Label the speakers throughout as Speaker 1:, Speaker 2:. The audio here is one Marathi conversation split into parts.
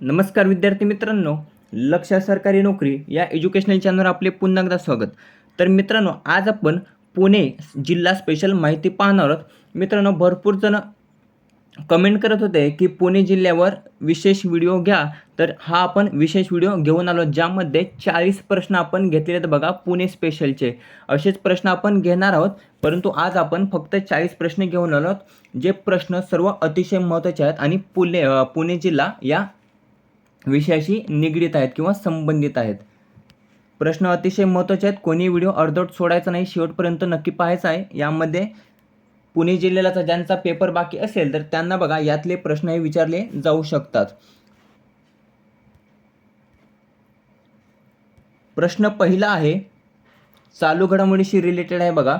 Speaker 1: नमस्कार विद्यार्थी मित्रांनो लक्ष सरकारी नोकरी या एज्युकेशनल चॅनलवर आपले पुन्हा एकदा स्वागत. तर मित्रांनो आज आपण पुणे जिल्हा स्पेशल माहिती पाहणार आहोत. मित्रांनो भरपूर जण कमेंट करत होते की पुणे जिल्ह्यावर विशेष व्हिडिओ घ्या. तर हा आपण विशेष व्हिडिओ घेऊन आलो ज्यामध्ये चाळीस प्रश्न आपण घेतलेले आहेत बघा पुणे स्पेशलचे असेच प्रश्न आपण घेणार आहोत परंतु आज आपण फक्त चाळीस प्रश्न घेऊन आलो आहोत. जे प्रश्न सर्व अतिशय महत्त्वाचे आहेत आणि पुणे पुणे जिल्हा या विषयाशी निगडीत आहेत किंवा संबंधित आहेत. प्रश्न अतिशय महत्त्वाचे आहेत. कोणी व्हिडिओ अर्धवट सोडायचा नाही शेवटपर्यंत नक्की पाहायचा आहे. यामध्ये पुणे जिल्ह्याचा ज्यांचा पेपर बाकी असेल तर त्यांना बघा यातले प्रश्नही विचारले जाऊ शकतात. प्रश्न पहिला आहे चालू घडामोडीशी रिलेटेड आहे बघा.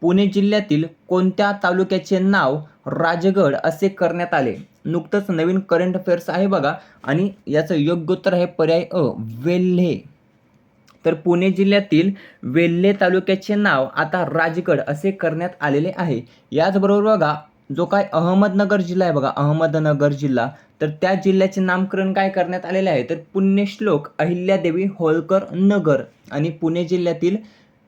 Speaker 1: पुणे जिल्ह्यातील कोणत्या तालुक्याचे नाव राजगड असे करण्यात आले? नुकतंच नवीन करंट अफेअर्स आहे बघा. आणि याचं योग्य उत्तर आहे पर्याय अ वेल्हे. तर पुणे जिल्ह्यातील वेल्हे तालुक्याचे नाव आता राजगड असे करण्यात आलेले आहे. याचबरोबर बघा जो काय अहमदनगर जिल्हा आहे बघा अहमदनगर जिल्हा. तर त्या जिल्ह्याचे नामकरण काय करण्यात आलेले आहे? तर पुण्यश्लोक अहिल्यादेवी होळकर नगर. आणि पुणे जिल्ह्यातील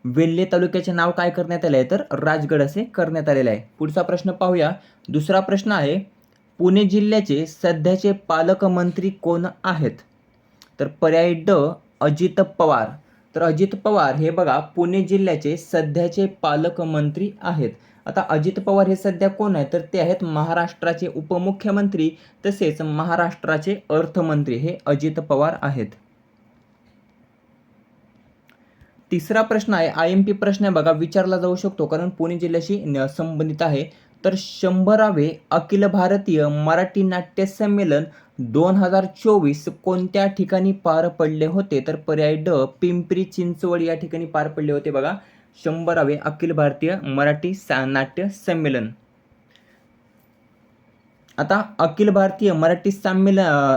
Speaker 1: वेल्हे तालुक्याचे नाव काय करण्यात आले आहे? तर राजगड असे करण्यात आलेले आहे. पुढचा प्रश्न पाहूया. दुसरा प्रश्न आहे पुणे जिल्ह्याचे सध्याचे पालकमंत्री कोण आहेत? तर पर्याय ड अजित पवार. तर अजित पवार हे बघा पुणे जिल्ह्याचे सध्याचे पालकमंत्री आहेत. आता अजित पवार हे सध्या कोण आहेत? तर ते आहेत महाराष्ट्राचे उपमुख्यमंत्री तसेच महाराष्ट्राचे अर्थमंत्री हे अजित पवार आहेत. तिसरा प्रश्न आहे आय एम पी प्रश्न आहे बघा विचारला जाऊ शकतो. कारण पुणे जिल्ह्याशी न- संबंधित आहे. तर शंभरावे अखिल भारतीय मराठी नाट्य संमेलन दोन हजार चोवीस कोणत्या ठिकाणी पार पडले होते? तर पर्याय ड पिंपरी चिंचवड या ठिकाणी पार पडले होते बघा. शंभरावे अखिल भारतीय मराठी सा नाट्य संमेलन. आता अखिल भारतीय मराठी संमेलन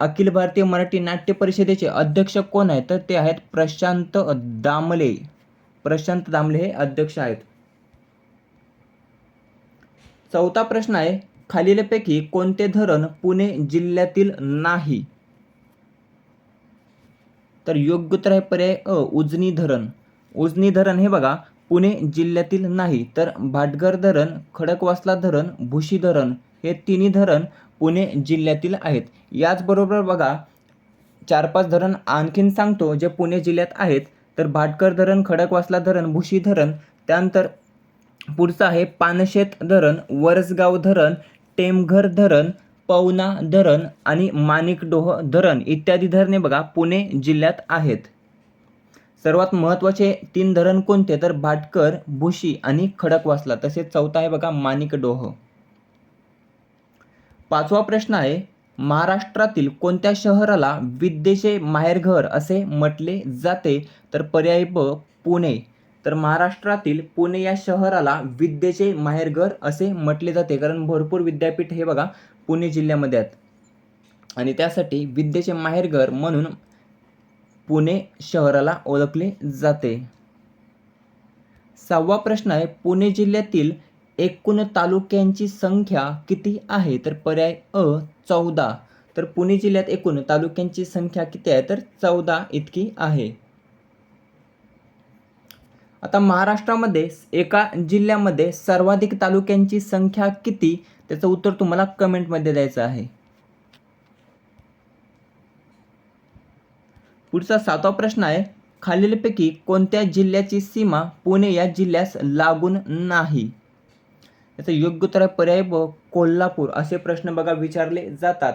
Speaker 1: अखिल भारतीय मराठी नाट्य परिषदेचे अध्यक्ष कोण आहेत? तर ते आहेत प्रशांत दामले. प्रशांत दामले हे अध्यक्ष आहेत. चौथा प्रश्न आहे खालीलपैकी कोणते धरण पुणे जिल्ह्यातील नाही? तर योग्य उत्तर आहे पर्याय अ उजनी धरण. उजनी धरण हे बघा पुणे जिल्ह्यातील नाही. तर भाटघर धरण खडकवासला धरण भुशी धरण. हे तिन्ही धरण पुणे जिल्ह्यातील आहेत. याचबरोबर बघा चार पाच धरण आणखीन सांगतो जे पुणे जिल्ह्यात आहेत. तर भाटकर धरण खडकवासला धरण भुशी धरण त्यानंतर पुढचं आहे पानशेत धरण वरसगाव धरण टेमघर धरण पवना धरण आणि माणिकडोह धरण इत्यादी धरणे बघा पुणे जिल्ह्यात आहेत. सर्वात महत्त्वाचे तीन धरण कोणते? तर भाटकर भुशी आणि खडकवासला. तसेच चौथा आहे बघा माणिकडोह. पाचवा प्रश्न आहे महाराष्ट्रातील कोणत्या शहराला विद्येचे माहेरघर असे म्हटले जाते? तर पर्याय ब पुणे. तर महाराष्ट्रातील पुणे या शहराला विद्येचे माहेरघर असे म्हटले जाते. कारण भरपूर विद्यापीठ हे बघा पुणे जिल्ह्यामध्ये आहेत. आणि त्यासाठी विद्येचे माहेरघर म्हणून पुणे शहराला ओळखले जाते. सहावा प्रश्न आहे पुणे जिल्ह्यातील एकूण तालुक्यांची संख्या किती आहे? तर पर्याय अ चौदा. तर पुणे जिल्ह्यात एकूण तालुक्यांची संख्या किती आहे? तर चौदा इतकी आहे. आता महाराष्ट्रामध्ये एका जिल्ह्यामध्ये सर्वाधिक तालुक्यांची संख्या किती? त्याचं उत्तर तुम्हाला कमेंटमध्ये द्यायचं आहे. पुढचा सातवा प्रश्न आहे. खालीलपैकी कोणत्या जिल्ह्याची सीमा पुणे या जिल्ह्यास लागून नाही? याचा योग्य उत्तर पर्याय ब कोल्हापूर असे प्रश्न बघा विचारले जातात.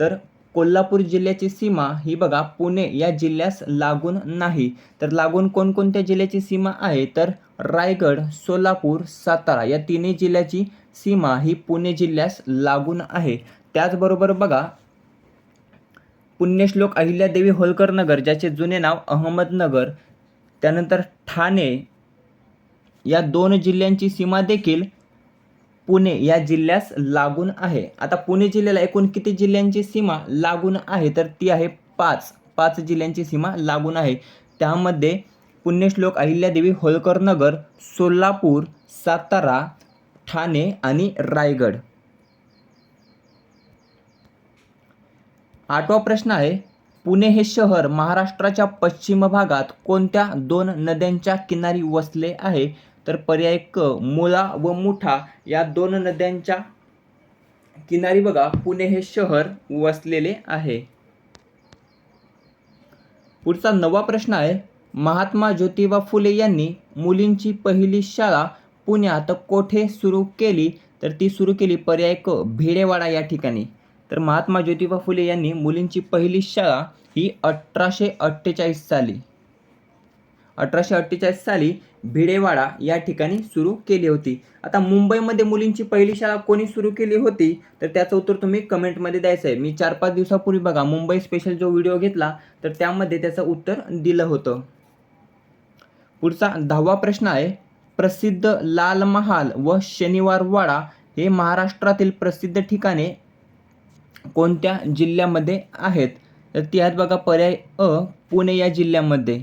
Speaker 1: तर कोल्हापूर जिल्ह्याची सीमा ही बघा पुणे या जिल्ह्यास लागून नाही. तर लागून कोणकोणत्या जिल्ह्याची सीमा आहे? तर रायगड सोलापूर सातारा या तिन्ही जिल्ह्याची सीमा ही पुणे जिल्ह्यास लागून आहे. त्याचबरोबर बघा पुण्यश्लोक अहिल्यादेवी होळकर नगर ज्याचे जुने नाव अहमदनगर त्यानंतर ठाणे या दोन जिल्ह्यांची सीमा देखील पुणे या जिल्ह्यास लागून आहे. आता पुणे जिल्ह्याला एकूण किती जिल्ह्यांची सीमा लागून आहे? तर ती आहे पाच. पाच जिल्ह्यांची सीमा लागून आहे. त्यामध्ये पुण्यश्लोक अहिल्यादेवी होळकर नगर सोलापूर सातारा ठाणे आणि रायगड. आठवा प्रश्न आहे पुणे हे शहर महाराष्ट्राच्या पश्चिम भागात कोणत्या दोन नद्यांच्या किनारी वसले आहे? तर पर्याय क मुळा व मुठा या दोन नद्यांच्या किनारी बघा पुणे हे शहर वसलेले आहे. पुढचा नवा प्रश्न आहे महात्मा ज्योतिबा फुले यांनी मुलींची पहिली शाळा पुण्यात कोठे सुरू केली? तर ती सुरू केली पर्याय क भिडेवाडा या ठिकाणी. तर महात्मा ज्योतिबा फुले यांनी मुलींची पहिली शाळा ही अठराशे अठ्ठेचाळीस साली. अठराशे अठ्ठेचाळीस साली भिडेवाडा या ठिकाणी सुरू केली होती. आता मुंबईमध्ये मुलींची पहिली शाळा कोणी सुरू केली होती? तर त्याचं उत्तर तुम्ही कमेंटमध्ये द्यायचं आहे मी चार पाच दिवसापूर्वी बघा मुंबई स्पेशल जो व्हिडिओ घेतला तर त्यामध्ये त्याचं उत्तर दिलं होतं. पुढचा दहावा प्रश्न आहे. प्रसिद्ध लाल महाल व शनिवारवाडा हे महाराष्ट्रातील प्रसिद्ध ठिकाणे कोणत्या जिल्ह्यामध्ये आहेत? तर ती आहेत बघा पर्याय अ पुणे या जिल्ह्यामध्ये.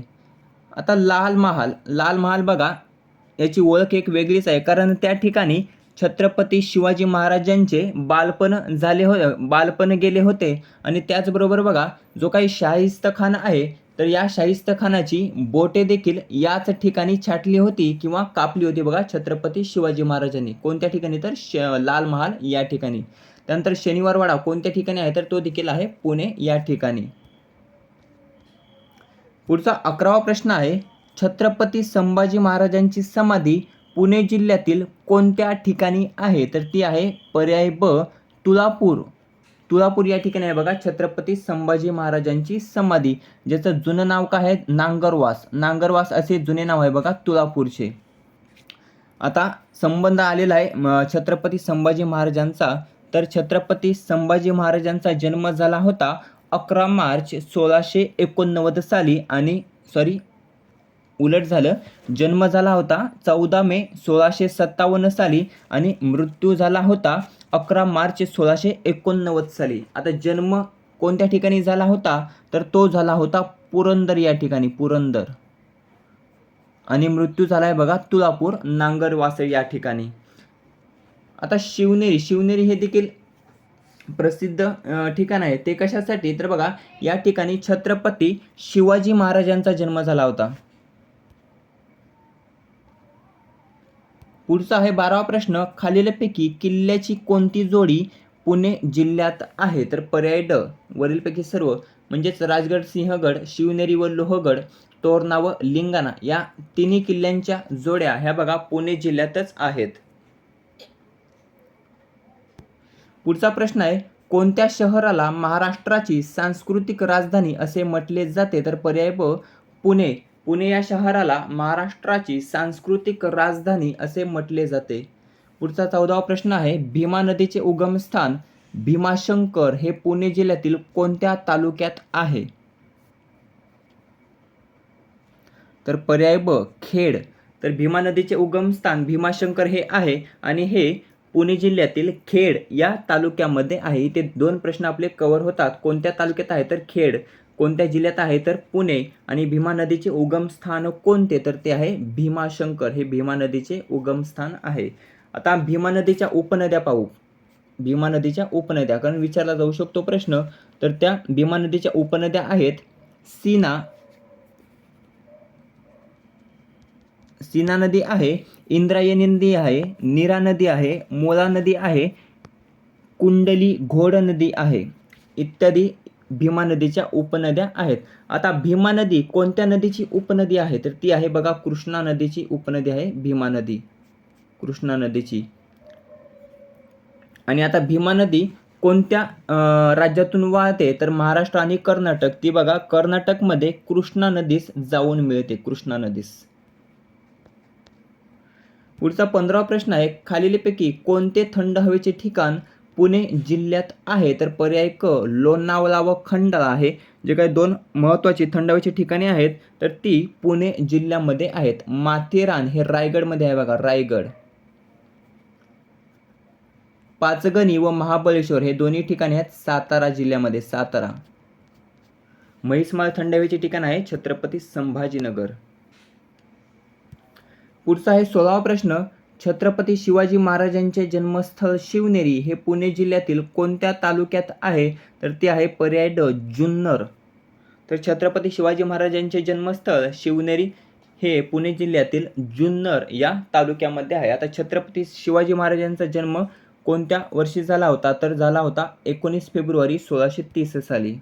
Speaker 1: आता लाल महाल लाल महाल बघा. याची ओळख एक वेगळीच आहे. कारण त्या ठिकाणी छत्रपती शिवाजी महाराजांचे बालपण झाले हो बालपण गेले होते. आणि त्याचबरोबर बघा जो काही शाहिस्तखाना आहे तर या शाहिस्तखानाची बोटे देखील याच ठिकाणी छाटली होती किंवा कापली होती बघा छत्रपती शिवाजी महाराजांनी. कोणत्या ठिकाणी? तर श लाल महाल या ठिकाणी. त्यानंतर शनिवारवाडा कोणत्या ठिकाणी आहे? तर तो देखील आहे पुणे या ठिकाणी. पुढचा अकरावा प्रश्न आहे छत्रपती संभाजी महाराजांची समाधी पुणे जिल्ह्यातील कोणत्या ठिकाणी आहे? तर ती आहे पर्याय ब तुळापूर. तुळापूर या ठिकाणी आहे बघा छत्रपती संभाजी महाराजांची समाधी ज्याचं जुनं नाव काय आहे? नांगरवास. नांगरवास असे जुने नाव आहे बघा तुळापूरचे. आता संबंध आलेला आहे छत्रपती संभाजी महाराजांचा. तर छत्रपती संभाजी महाराजांचा जन्म झाला होता अकरा मार्च सोळाशे एकोणनव्वद साली आणि सॉरी उलट झालं. जन्म झाला होता चौदा मे सोळाशे सत्तावन्न साली आणि मृत्यू झाला होता अकरा मार्च सोळाशे एकोणनव्वद साली. आता जन्म कोणत्या ठिकाणी झाला होता? तर तो झाला होता पुरंदर या ठिकाणी पुरंदर. आणि मृत्यू झाला आहे बघा तुळापूर नांगरवासळ या ठिकाणी. आता शिवनेरी शिवनेरी हे देखील प्रसिद्ध ठिकाण आहे. ते कशासाठी? तर बघा या ठिकाणी छत्रपती शिवाजी महाराजांचा जन्म झाला होता. पुढचा आहे बारावा प्रश्न. खालीलपैकी किल्ल्याची कोणती जोडी पुणे जिल्ह्यात आहे? तर पर्याय ड. वरीलपैकी सर्व म्हणजेच राजगड सिंहगड शिवनेरी व लोहगड तोरणा व लिंगाणा या तिन्ही किल्ल्यांच्या जोड्या ह्या बघा पुणे जिल्ह्यातच आहेत. पुढचा प्रश्न आहे कोणत्या शहराला महाराष्ट्राची सांस्कृतिक राजधानी असे म्हटले जाते? तर पर्याय ब पुणे. पुणे या शहराला महाराष्ट्राची सांस्कृतिक राजधानी असे म्हटले जाते. पुढचा चौदावा प्रश्न आहे भीमा नदीचे उगमस्थान भीमाशंकर हे पुणे जिल्ह्यातील कोणत्या तालुक्यात आहे? तर पर्याय ब खेड. तर भीमा नदीचे उगमस्थान भीमाशंकर हे आहे आणि हे पुणे जिल्ह्यातील खेड या तालुक्यामध्ये आहे. इथे दोन प्रश्न आपले कवर होतात. कोणत्या तालुक्यात आहे तर खेड कोणत्या जिल्ह्यात आहे तर पुणे आणि भीमा नदीचे उगमस्थान कोणते? तर ते आहे भीमाशंकर. हे भीमा नदीचे उगमस्थान आहे. आता भीमा नदीच्या उपनद्या पाहू. भीमा नदीच्या उपनद्या कारण विचारला जाऊ शकतो प्रश्न. तर त्या भीमा नदीच्या उपनद्या आहेत सीना सीना नदी आहे इंद्रायणी नदी आहे नीरा नदी आहे मोला नदी आहे कुंडली घोड नदी आहे इत्यादी भीमा नदीच्या उपनद्या आहेत. आता भीमा नदी कोणत्या नदीची उपनदी आहे? तर ती आहे बघा कृष्णा नदीची उपनदी आहे भीमा नदी. कृष्णा नदीची. आणि आता भीमा नदी कोणत्या राज्यातून वाहते? तर महाराष्ट्र आणि कर्नाटक. ती बघा कर्नाटकमध्ये कृष्णा नदीस जाऊन मिळते कृष्णा नदीस. पुढचा पंधरावा प्रश्न आहे खालीलपैकी कोणते थंड हवेचे ठिकाण पुणे जिल्ह्यात आहे? तर पर्याय क लोणावळा व खंडाळा आहे जे काही दोन महत्त्वाची थंड हवेची ठिकाणे आहेत तर ती पुणे जिल्ह्यामध्ये आहेत. माथेरान हे रायगडमध्ये आहे बघा रायगड. पाचगणी व महाबळेश्वर हे दोन्ही ठिकाणे आहेत सातारा जिल्ह्यामध्ये सातारा. म्हैसमाळ थंड हवेचे ठिकाण आहे छत्रपती संभाजीनगर. पुढचा आहे सोळावा प्रश्न. छत्रपती शिवाजी महाराजांचे जन्मस्थळ शिवनेरी हे पुणे जिल्ह्यातील कोणत्या तालुक्यात आहे? तर ते आहे पर्याय ड जुन्नर. तर छत्रपती शिवाजी महाराजांचे जन्मस्थळ शिवनेरी हे पुणे जिल्ह्यातील जुन्नर या तालुक्यामध्ये आहे. आता छत्रपती शिवाजी महाराजांचा जन्म कोणत्या वर्षी झाला होता? तर झाला होता एकोणीस फेब्रुवारी सोळाशे तीस साली.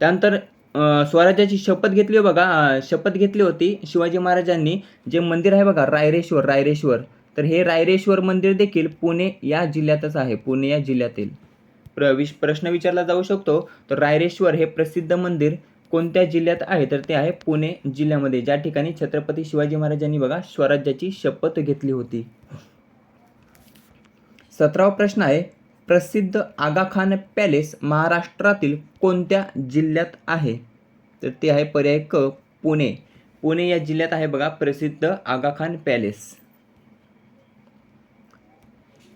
Speaker 1: त्यानंतर स्वराज्याची शपथ घेतली हो बघा. शपथ घेतली होती शिवाजी महाराजांनी. जे मंदिर आहे बघा रायरेश्वर रायरेश्वर. तर हे रायरेश्वर मंदिर देखील पुणे या जिल्ह्यातच आहे पुणे या जिल्ह्यातील. प्रविश प्रश्न विचारला जाऊ शकतो. तर रायरेश्वर हे प्रसिद्ध मंदिर कोणत्या जिल्ह्यात आहे? तर ते आहे पुणे जिल्ह्यामध्ये. ज्या ठिकाणी छत्रपती शिवाजी महाराजांनी बघा स्वराज्याची शपथ घेतली होती. सतरावा प्रश्न आहे प्रसिद्ध आगाखान पॅलेस महाराष्ट्रातील कोणत्या जिल्ह्यात आहे? तर ते आहे पर्याय क पुणे. पुणे या जिल्ह्यात आहे बघा प्रसिद्ध आगाखान पॅलेस.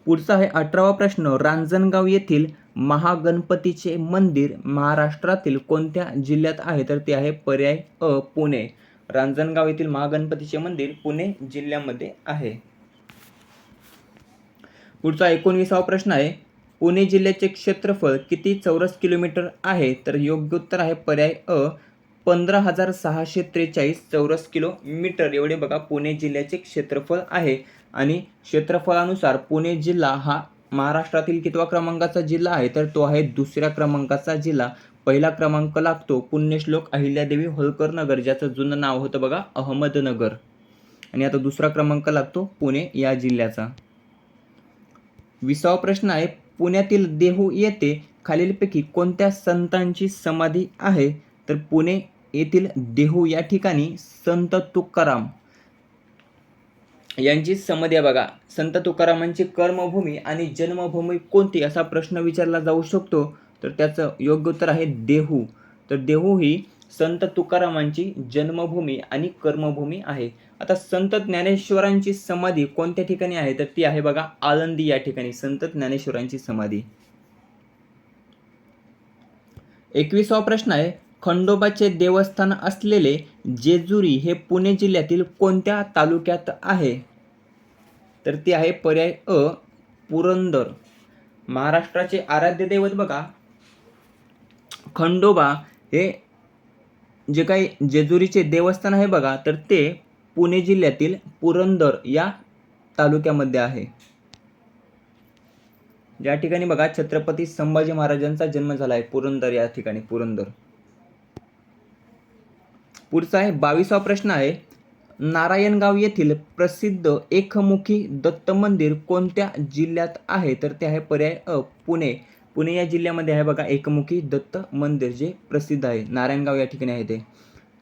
Speaker 1: पुढचा आहे अठरावा प्रश्न. रांजणगाव येथील महागणपतीचे मंदिर महाराष्ट्रातील कोणत्या जिल्ह्यात आहे? तर ते आहे पर्याय अ पुणे. रांजणगाव येथील महागणपतीचे मंदिर पुणे जिल्ह्यामध्ये आहे. पुढचा एकोणवीसावा प्रश्न आहे. पुणे जिल्ह्याचे क्षेत्रफळ किती चौरस किलोमीटर आहे? तर योग्य उत्तर आहे पर्याय अ पंधरा हजार सहाशे त्रेचाळीस चौरस किलोमीटर. एवढे बघा पुणे जिल्ह्याचे क्षेत्रफळ आहे. आणि क्षेत्रफळानुसार पुणे जिल्हा हा महाराष्ट्रातील कितवा क्रमांकाचा जिल्हा आहे? तर तो आहे दुसऱ्या क्रमांकाचा जिल्हा. पहिला क्रमांक लागतो पुण्यश्लोक अहिल्यादेवी होळकर नगर ज्याचं जुनं नाव होतं बघा अहमदनगर. आणि आता दुसरा क्रमांक लागतो पुणे या जिल्ह्याचा. विसावा प्रश्न आहे पुण्यातील देहू येथे खालीलपैकी कोणत्या संतांची समाधी आहे? तर पुणे येथील देहू या ठिकाणी संत तुकाराम यांची समाधी आहे बघा. संत तुकारामांची कर्मभूमी आणि जन्मभूमी कोणती असा प्रश्न विचारला जाऊ शकतो? तर त्याचं योग्य उत्तर आहे देहू. तर देहू ही संत तुकारामांची जन्मभूमी आणि कर्मभूमी आहे. आता संत ज्ञानेश्वरांची समाधी कोणत्या ठिकाणी आहे? तर ती आहे बघा आळंदी या ठिकाणी. संत ज्ञानेश्वरांची समाधी. एकविसावा प्रश्न आहे खंडोबाचे देवस्थान असलेले जेजुरी हे पुणे जिल्ह्यातील कोणत्या तालुक्यात आहे? तर ते आहे पर्याय अ पुरंदर. महाराष्ट्राचे आराध्य दैवत बघा खंडोबा हे जे काही जेजुरीचे देवस्थान आहे बघा तर ते पुणे जिल्ह्यातील पुरंदर या तालुक्यामध्ये आहे. या ठिकाणी बघा छत्रपती संभाजी महाराजांचा जन्म झाला आहे पुरंदर या ठिकाणी पुरंदर. पुढचा आहे बावीसावा प्रश्न आहे नारायणगाव येथील प्रसिद्ध एकमुखी दत्त मंदिर कोणत्या जिल्ह्यात आहे? तर ते आहे पर्याय अ पुणे. पुणे या जिल्ह्यामध्ये आहे बघा एकमुखी दत्त मंदिर जे प्रसिद्ध आहे. नारायणगाव या ठिकाणी आहे ते.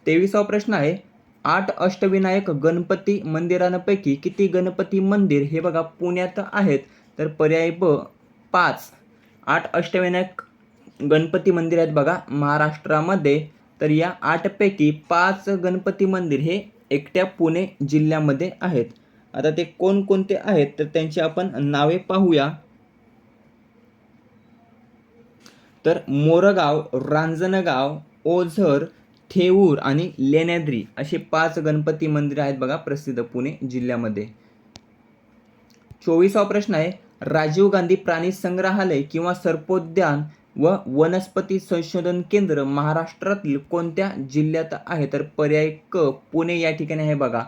Speaker 1: तेवीसावा प्रश्न आहे आठ अष्टविनायक गणपती मंदिरांपैकी किती गणपती मंदिर हे बघा पुण्यात आहेत? तर पर्याय ब पाच. आठ अष्टविनायक गणपती मंदिर आहेत बघा महाराष्ट्रामध्ये. तर या आठपैकी पाच गणपती मंदिर हे एकट्या पुणे जिल्ह्यामध्ये आहेत. आता ते कोणकोणते आहेत? तर त्यांची आपण नावे पाहूया. तर मोरगाव रांजणगाव ओझर थेऊर आणि लेण्याद्री असे पाच गणपती मंदिरं आहेत बघा प्रसिद्ध पुणे जिल्ह्यामध्ये. चोवीसावा प्रश्न आहे राजीव गांधी प्राणी संग्रहालय किंवा सर्पोद्यान व वनस्पती संशोधन केंद्र महाराष्ट्रातील कोणत्या जिल्ह्यात आहे? तर पर्याय क पुणे या ठिकाणी आहे बघा.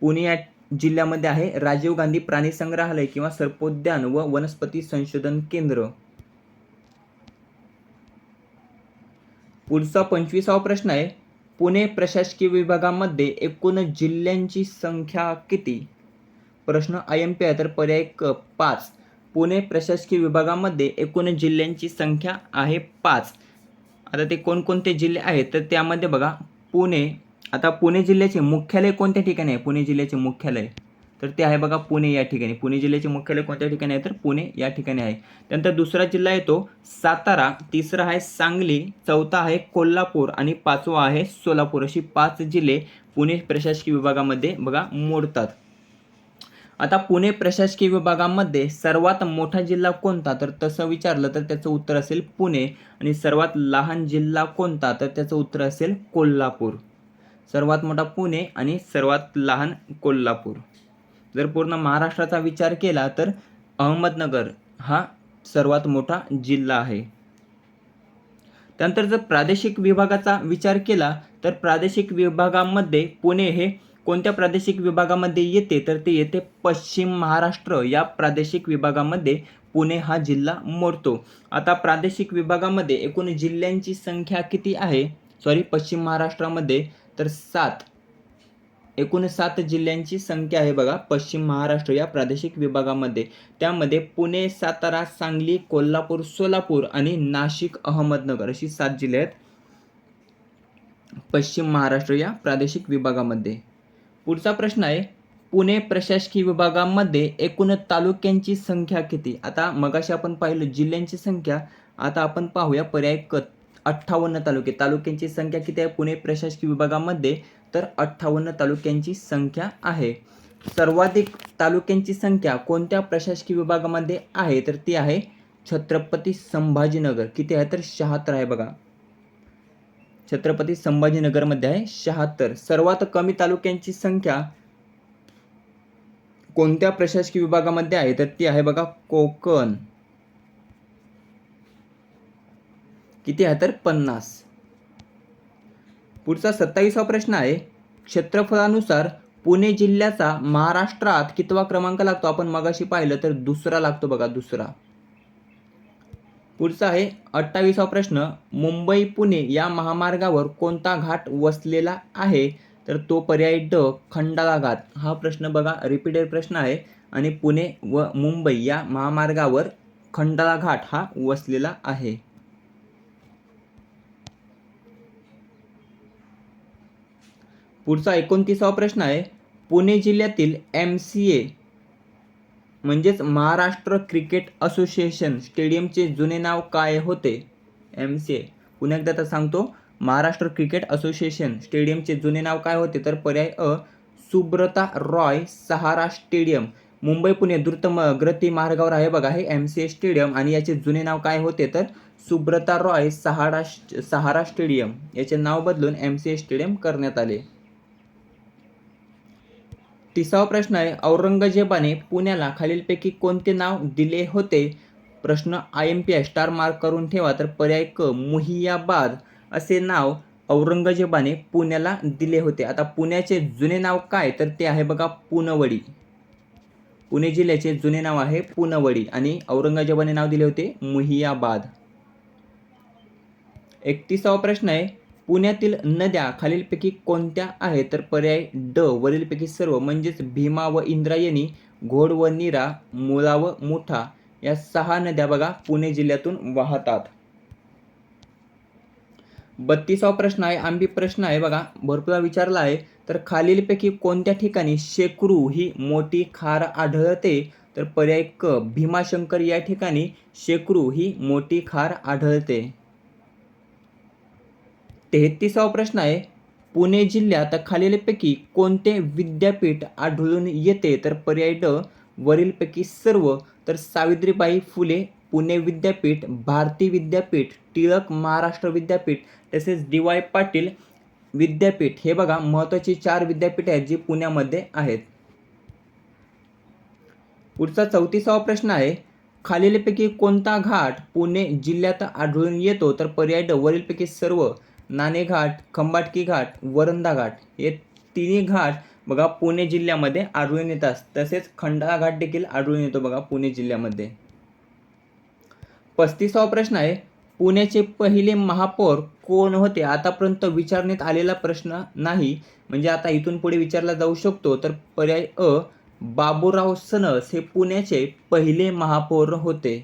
Speaker 1: पुणे या जिल्ह्यामध्ये आहे राजीव गांधी प्राणी संग्रहालय किंवा सर्पोद्यान व वनस्पती संशोधन केंद्र. पुढचा पंचवीसावा प्रश्न आहे पुणे प्रशासकीय विभागामध्ये एकूण जिल्ह्यांची संख्या किती? प्रश्न आय एम पी आहे तर पर्याय क पाच. पुणे प्रशासकीय विभागामध्ये एकूण जिल्ह्यांची संख्या आहे पाच. आता ते कोणकोणते जिल्हे आहेत तर त्यामध्ये बघा पुणे. आता पुणे जिल्ह्याचे मुख्यालय कोणत्या ठिकाणी आहे? पुणे जिल्ह्याचे मुख्यालय. तर ते आहे बघा पुणे या ठिकाणी. पुणे जिल्ह्याचे मुख्यालय कोणत्या ठिकाणी आहे? तर पुणे या ठिकाणी आहे. त्यानंतर दुसरा जिल्हा येतो सातारा. तिसरा आहे सांगली. चौथा आहे कोल्हापूर आणि पाचवा आहे सोलापूर. अशी पाच जिल्हे पुणे प्रशासकीय विभागामध्ये बघा मोडतात. आता पुणे प्रशासकीय विभागामध्ये सर्वात मोठा जिल्हा कोणता? तर तसं विचारलं तर त्याचं उत्तर असेल पुणे आणि सर्वात लहान जिल्हा कोणता? तर त्याचं उत्तर असेल कोल्हापूर. सर्वात मोठा पुणे आणि सर्वात लहान कोल्हापूर. जर पूर्ण महाराष्ट्राचा विचार केला तर अहमदनगर हा सर्वात मोठा जिल्हा आहे. त्यानंतर जर प्रादेशिक विभागाचा विचार केला तर प्रादेशिक विभागामध्ये पुणे हे कोणत्या प्रादेशिक विभागामध्ये येते? तर ते येते पश्चिम महाराष्ट्र. या प्रादेशिक विभागामध्ये पुणे हा जिल्हा मोडतो. आता प्रादेशिक विभागामध्ये एकूण जिल्ह्यांची संख्या किती आहे? सॉरी पश्चिम महाराष्ट्रामध्ये तर सात. एकूण सात जिल्ह्यांची संख्या आहे बघा. पश्चिम महाराष्ट्र या प्रादेशिक विभागामध्ये. त्यामध्ये पुणे सातारा सांगली कोल्हापूर सोलापूर आणि नाशिक अहमदनगर अशी सात जिल्हे आहेत. पश्चिम महाराष्ट्र या प्रादेशिक विभागामध्ये. पुढचा प्रश्न आहे पुणे प्रशासकीय विभागामध्ये एकूण तालुक्यांची संख्या किती? आता मगाशी आपण पाहिलं जिल्ह्यांची संख्या. आता आपण पाहूया पर्याय क अठ्ठावन्न तालुके. तालुक्यांची संख्या किती आहे? पुणे प्रशासकीय विभागामध्ये तर अठ्ठावन्न तालुक्यांची संख्या आहे. सर्वाधिक तालुक्यांची संख्या कोणत्या प्रशासकीय विभागामध्ये आहे? तर ती आहे छत्रपती संभाजीनगर. किती आहे? तर शहात्तर आहे बघा. छत्रपती संभाजीनगरमध्ये आहे शहात्तर. सर्वात कमी तालुक्यांची संख्या कोणत्या प्रशासकीय विभागामध्ये आहे? तर ती आहे बघा कोकण. किती आहे तर पन्नास. पुढचा सत्तावीसावा प्रश्न आहे क्षेत्रफळानुसार पुणे जिल्ह्याचा महाराष्ट्रात कितवा क्रमांक लागतो? आपण मगाशी पाहिलं तर दुसरा लागतो बघा दुसरा. पुढचा आहे अठ्ठावीसावा प्रश्न मुंबई पुणे या महामार्गावर कोणता घाट वसलेला आहे? तर तो पर्याय ड खंडाळा घाट. हा प्रश्न बघा रिपीटेड प्रश्न आहे. आणि पुणे व मुंबई या महामार्गावर खंडाळा घाट हा वसलेला आहे. पुढचा एकोणतीसावा प्रश्न आहे. पुणे जिल्ह्यातील एम सी ए म्हणजेच महाराष्ट्र क्रिकेट असोसिएशन स्टेडियमचे जुने नाव काय होते? एम सी ए पुन्हा एकदा तर सांगतो. महाराष्ट्र क्रिकेट असोसिएशन स्टेडियमचे जुने नाव काय होते? तर पर्याय अ सुब्रता रॉय सहारा स्टेडियम. मुंबई पुणे द्रुत म गती मार्गावर आहे बघा हे एम सी ए स्टेडियम. आणि याचे जुने नाव काय होते? तर सुब्रता रॉय सहारा सहारा स्टेडियम. याचे नाव बदलून एम सी ए स्टेडियम करण्यात आले. तिसावा प्रश्न आहे औरंगजेबाने पुण्याला खालीलपैकी कोणते नाव दिले होते? प्रश्न I M P I star mark करून ठेवा तर पर्याय क मुहियाबाद. असे नाव औरंगजेबाने पुण्याला दिले होते. आता पुण्याचे जुने नाव काय? तर ते आहे बघा पुनवडी. पुणे जिल्ह्याचे जुने नाव आहे पुनवडी आणि औरंगजेबाने नाव दिले होते मुहियाबाद. एकतीसावा प्रश्न आहे पुण्यातील नद्या खालीलपैकी कोणत्या आहेत? तर पर्याय ड वरीलपैकी सर्व म्हणजेच भीमा व इंद्रायणी घोड व नीरा मुळा व मुठा या सहा नद्या बघा पुणे जिल्ह्यातून वाहतात. बत्तीसावा प्रश्न आहे आंबी प्रश्न आहे बघा भरपूर विचारला आहे. तर खालीलपैकी कोणत्या ठिकाणी शेकरू ही मोठी खार आढळते? तर पर्याय क भीमाशंकर या ठिकाणी शेकरू ही मोठी खार आढळते. तेहतीसावा प्रश्न आहे पुणे जिल्ह्यात खालीलपैकी कोणते विद्यापीठ आढळून येते? तर पर्याय ड वरीलपैकी सर्व. तर सावित्रीबाई फुले पुणे विद्यापीठ भारती विद्यापीठ टिळक महाराष्ट्र विद्यापीठ तसेच डी वाय पाटील विद्यापीठ. हे बघा महत्त्वाची चार विद्यापीठे आहेत जी पुण्यामध्ये आहेत. पुढचा चौतीसावा प्रश्न आहे खालीलपैकी कोणता घाट पुणे जिल्ह्यात आढळून येतो? तर पर्याय ड वरीलपैकी सर्व. नाणेघाट खंबाटकी घाट वरंदा घाट हे तिन्ही घाट बघा पुणे जिल्ह्यामध्ये आढळून येतात. तसेच खंडाळा घाट देखील आढळून येतो बघा पुणे जिल्ह्यामध्ये. पस्तीसावा प्रश्न आहे पुण्याचे पहिले महापौर कोण होते? आतापर्यंत विचारण्यात आलेला प्रश्न नाही. म्हणजे आता इथून पुढे विचारला जाऊ शकतो. तर पर्याय अ बाबूराव सनस हे पुण्याचे पहिले महापौर होते.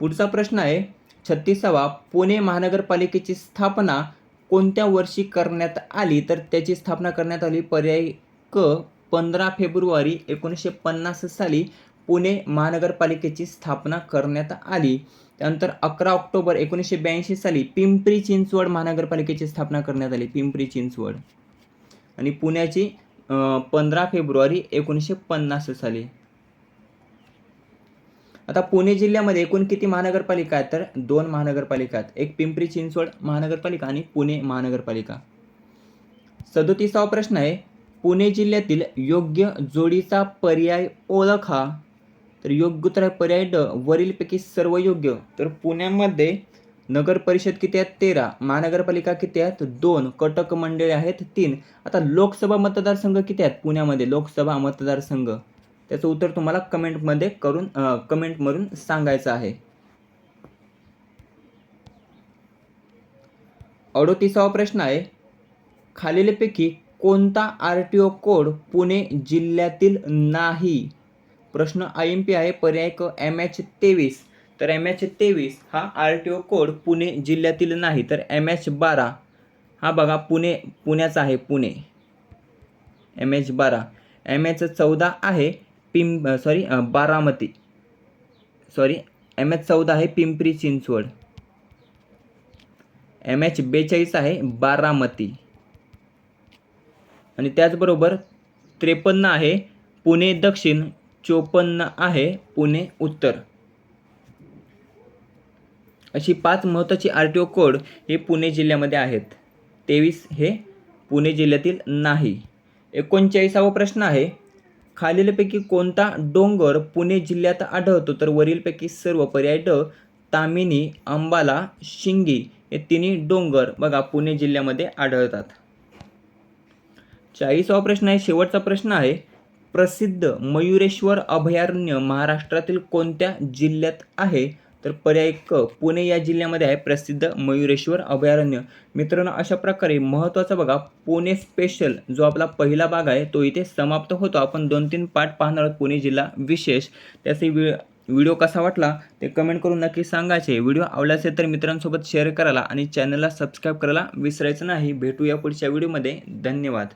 Speaker 1: पुढचा प्रश्न आहे छत्तीसावा पुणे महानगरपालिकेची स्थापना कोणत्या वर्षी करण्यात आली? तर त्याची स्थापना करण्यात आली पर्याय क पंधरा फेब्रुवारी एकोणीसशे पन्नास साली पुणे महानगरपालिकेची स्थापना करण्यात आली. त्यानंतर अकरा ऑक्टोबर एकोणीसशे ब्याऐंशी साली पिंपरी चिंचवड महानगरपालिकेची स्थापना करण्यात आली. पिंपरी चिंचवड. आणि पुण्याची पंधरा फेब्रुवारी एकोणीसशे पन्नास साली. आता पुणे जिल्ह्यामध्ये एकूण किती महानगरपालिका आहेत तर दोन महानगरपालिका आहेत. एक पिंपरी चिंचवड महानगरपालिका आणि पुणे महानगरपालिका. सदोतीसावा प्रश्न आहे पुणे जिल्ह्यातील योग्य जोडीचा पर्याय ओळखा तर योग्य उत्तर पर्याय ड वरीलपैकी सर्व योग्य. तर पुण्यामध्ये नगर परिषद किती आहेत? तेरा. महानगरपालिका किती आहेत? दोन. कटक मंडळे आहेत तीन. आता लोकसभा मतदारसंघ किती आहेत? पुण्यामध्ये लोकसभा मतदारसंघ. त्याचं उत्तर तुम्हाला कमेंटमध्ये करून कमेंटमधून सांगायचं आहे. अडोतीसावा प्रश्न आहे खालीलपैकी कोणता R T O code Pune जिल्ह्यातील नाही? प्रश्न आय एम पी आहे पर्याय क एम एच तेवीस. तर एम एच तेवीस हा R T O code Pune जिल्ह्यातील नाही तर एम एच बारा. हा बघा पुणे पुण्याचा आहे पुणे. एम एच बारा. एम एच चौदा आहे पिं sorry Baramati. Sorry M H चौदा आहे पिंपरी चिंचवड. एम एच बेचाळीस आहे बारामती. आणि त्याचबरोबर त्रेपन्न आहे पुणे दक्षिण चोपन्न आहे पुणे उत्तर. अशी पाच महत्त्वाची आर टी ओ कोड हे पुणे जिल्ह्यामध्ये आहेत. तेवीस हे पुणे जिल्ह्यातील नाही. एकोणचाळीसावा प्रश्न आहे खालीलपैकी कोणता डोंगर पुणे जिल्ह्यात आढळतो? तर वरीलपैकी सर्व पर्याय ड तामिनी अंबाला शिंगी हे तिन्ही डोंगर बघा पुणे जिल्ह्यामध्ये आढळतात. चाळीसावा प्रश्न आहे शेवटचा प्रश्न आहे प्रसिद्ध मयुरेश्वर अभयारण्य महाराष्ट्रातील कोणत्या जिल्ह्यात आहे? तर पर्याय क पुणे या जिल्ह्यामध्ये आहे प्रसिद्ध मयुरेश्वर अभयारण्य. मित्रांनो अशा प्रकारे महत्त्वाचा बघा पुणे स्पेशल जो आपला पहिला भाग आहे तो इथे समाप्त होतो. आपण दोन तीन पाठ पाहणार आहोत पुणे जिल्हा विशेष. त्याचे वि व्हिडिओ कसा वाटला ते कमेंट करून नक्की सांगायचे. व्हिडिओ आवडला असेल तर मित्रांसोबत शेअर करायला आणि चॅनलला सबस्क्राईब करायला विसरायचं नाही. भेटूया पुढच्या व्हिडिओमध्ये धन्यवाद.